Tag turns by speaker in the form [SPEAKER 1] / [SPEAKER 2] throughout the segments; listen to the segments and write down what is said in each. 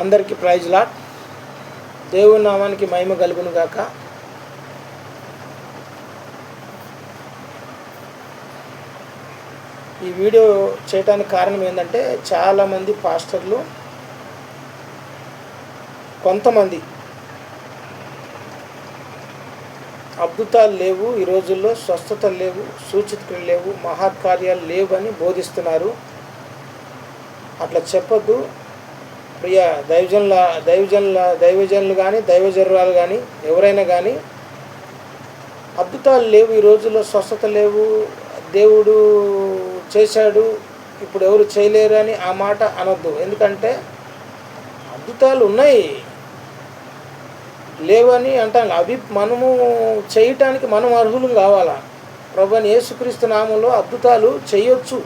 [SPEAKER 1] అందరికీ praise lot దేవుని నామానికి మహిమ కలుగును గాక. ఈ వీడియో చేయడానికి కారణం ఏంటంటే చాలామంది పాస్టర్లు కొంతమంది అద్భుతాలు లేవు ఈ రోజుల్లో స్వస్థతలు లేవు సూచితలు లేవు మహాకార్యాలు లేవు అని బోధిస్తున్నారు. అట్లా చెప్పొద్దు. ప్రియ దైవజనుల దైవజనుల దైవజనులు కానీ దైవజనురాలు కానీ ఎవరైనా కానీ అద్భుతాలు లేవు ఈ రోజుల్లో స్వస్థత లేవు దేవుడు చేశాడు ఇప్పుడు ఎవరు చేయలేరు అని ఆ మాట అనొద్దు. ఎందుకంటే అద్భుతాలు ఉన్నాయి. లేవని అంటాను అవి మనము చేయటానికి మనం అర్హులు కావాలా? ప్రభుని యేసుక్రీస్తు నామంలో అద్భుతాలు చేయొచ్చు.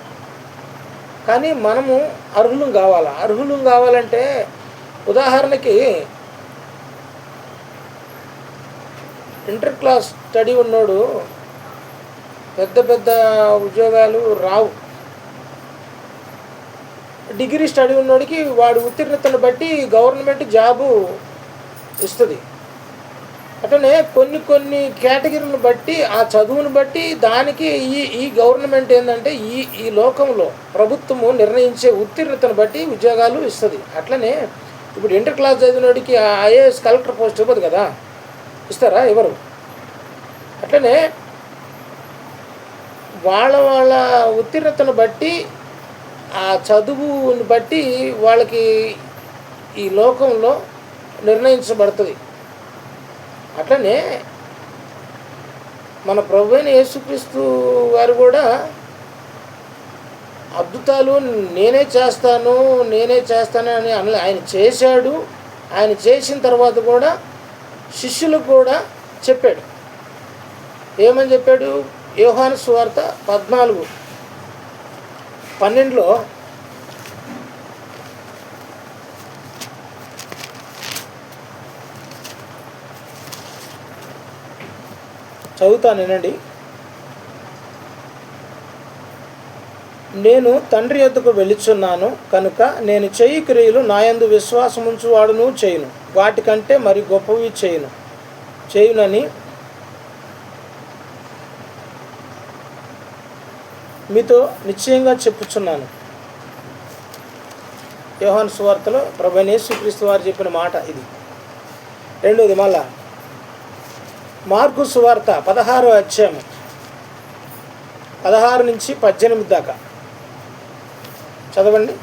[SPEAKER 1] కానీ మనము అర్హులం కావాలి? అర్హులం కావాలంటే ఉదాహరణకి ఇంటర్ క్లాస్ స్టడీ ఉన్నోడు పెద్ద పెద్ద ఉద్యోగాలు రావు. డిగ్రీ స్టడీ ఉన్నోడికి వాడి ఉత్తీర్ణతను బట్టి గవర్నమెంట్ జాబు ఇస్తుంది. అట్లనే కొన్ని కొన్ని కేటగిరీలను బట్టి ఆ చదువును బట్టి దానికి ఈ ఈ గవర్నమెంట్ ఏంటంటే ఈ ఈ లోకంలో ప్రభుత్వము నిర్ణయించే ఉత్తీర్ణతను బట్టి ఉద్యోగాలు ఇస్తుంది. అట్లనే ఇప్పుడు ఇంటర్ క్లాస్ చదివినోడికి ఐఏఎస్ కలెక్టర్ పోస్ట్ ఇవ్వదు కదా? ఇస్తారా ఎవరు? అట్లనే వాళ్ళ వాళ్ళ ఉత్తీర్ణతను బట్టి ఆ చదువుని బట్టి వాళ్ళకి ఈ లోకంలో నిర్ణయించబడుతుంది. అట్లనే మన ప్రభు అయిన యేసుక్రీస్తు వారు కూడా అద్భుతాలు నేనే చేస్తాను నేనే చేస్తాను అని అనలే ఆయన చేశాడు. ఆయన చేసిన తర్వాత కూడా శిష్యులకు కూడా చెప్పాడు. ఏమని చెప్పాడు? యోహాను సువార్త పద్నాలుగు. పన్నెండులో చదువుతాను వినండి. నేను తండ్రి ఎద్దుకు వెళుచున్నాను కనుక నేను చేయి క్రియలు నాయందు విశ్వాసముంచు వాడును చేయును. వాటికంటే మరి గొప్పవి చేయును. చేయునని మీతో నిశ్చయంగా చెప్పుచున్నాను. యోహాన్ సువార్తలో ప్రభనేశ్వక్రీస్తు వారు చెప్పిన మాట ఇది. రెండోది మళ్ళా మార్కు సువార్త పదహారో అధ్యాయం పదహారు నుంచి పద్దెనిమిది దాకా. చదవండి.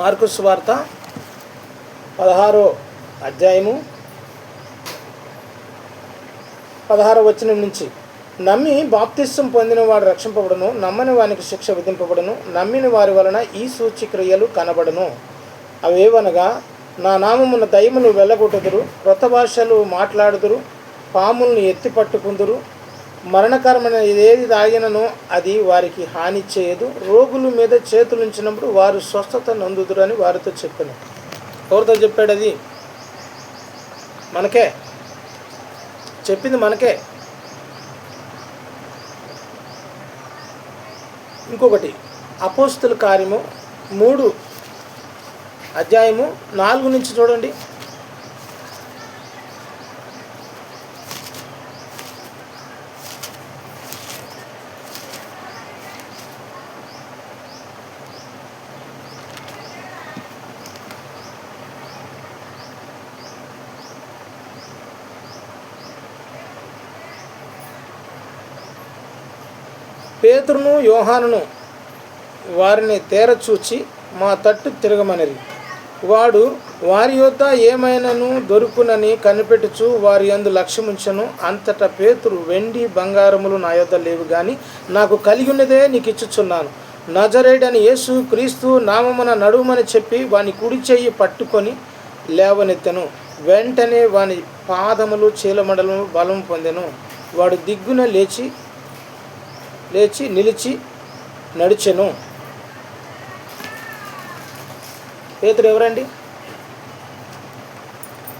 [SPEAKER 1] మార్కు సువార్త పదహారో అధ్యాయము పదహారో వచనం నుంచి. నమ్మి బాప్తిస్వం పొందిన వాడు రక్షింపబడును నమ్మని వానికి శిక్ష విధింపబడును నమ్మిన వారి వలన ఈ సూచిక్రియలు కనబడును. అవేవనగా నా నామమున దయములు వెళ్ళగొట్టుదురు క్రొత్త భాషలు మాట్లాడుదురు పాములను ఎత్తి పట్టుకుందురు. మరణకరమైన ఏది తాగినను అది వారికి హాని చేయదు. రోగుల మీద చేతులు ఉంచినప్పుడు వారు స్వస్థత నొందుదురని వారితో చెప్పాను. ఎవరితో చెప్పాడు అది మనకే. చెప్పింది మనకే. ఇంకొకటి అపోస్తుల కార్యము మూడు అధ్యాయము నాలుగు నుంచి చూడండి. పేతురును యోహానును వారిని తేరచూచి మా తట్టు తిరగమనిరి. వాడు వారి యొద్ద ఏమైనను దొరుకునని కనిపెట్టుచు వారి యందు లక్ష్యముంచను. అంతటా పేతురు వెండి బంగారములు నా యొద్ద లేవు కానీ నాకు కలిగి ఉన్నదే నీకు ఇచ్చుచున్నాను నజరేడని యేసు క్రీస్తు నామమున నడుమని చెప్పి వాని కుడి చెయ్యి పట్టుకొని లేవనెత్తెను. వెంటనే వాని పాదములు చీలమడలు బలం పొందెను. వాడు దిగ్గున లేచి లేచి నిలిచి నడిచెను. పేతుడు ఎవరండి?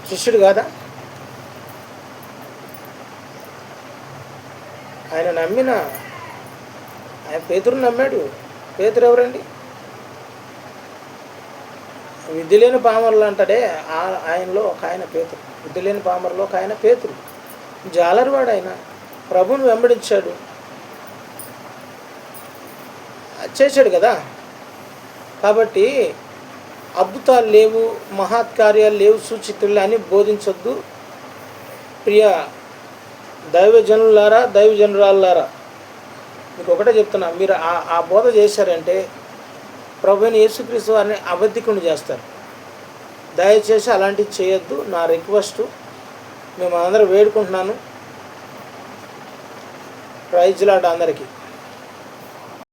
[SPEAKER 1] శిష్యుడు కాదా? ఆయన నమ్మిన? ఆయన పేతురు నమ్మాడు. పేతురు ఎవరండి? విద్య లేని పామరులు అంటాడే ఆ- ఆయనలో ఒక ఆయన పేతురు. విద్య లేని పామరులో ఒక ఆయన పేతురు. జాలరివాడు ఆయన. ప్రభుని వెంబడించాడు. చేశాడు కదా. కాబట్టి అద్భుతాలు లేవు మహత్కార్యాలు లేవు సూచితులు అని బోధించొద్దు. ప్రియ దైవజనులారా దైవజనురాలారా మీకు ఒకటే చెప్తున్నా మీరు ఆ ఆ బోధ చేశారంటే ప్రభుని యేసుక్రీస్తు వారిని అబద్ధికుని చేస్తారు. దయచేసి అలాంటివి చేయొద్దు నా రిక్వెస్ట్. మేము అందరూ వేడుకుంటున్నాను ప్రైజ్లాట అందరికీ.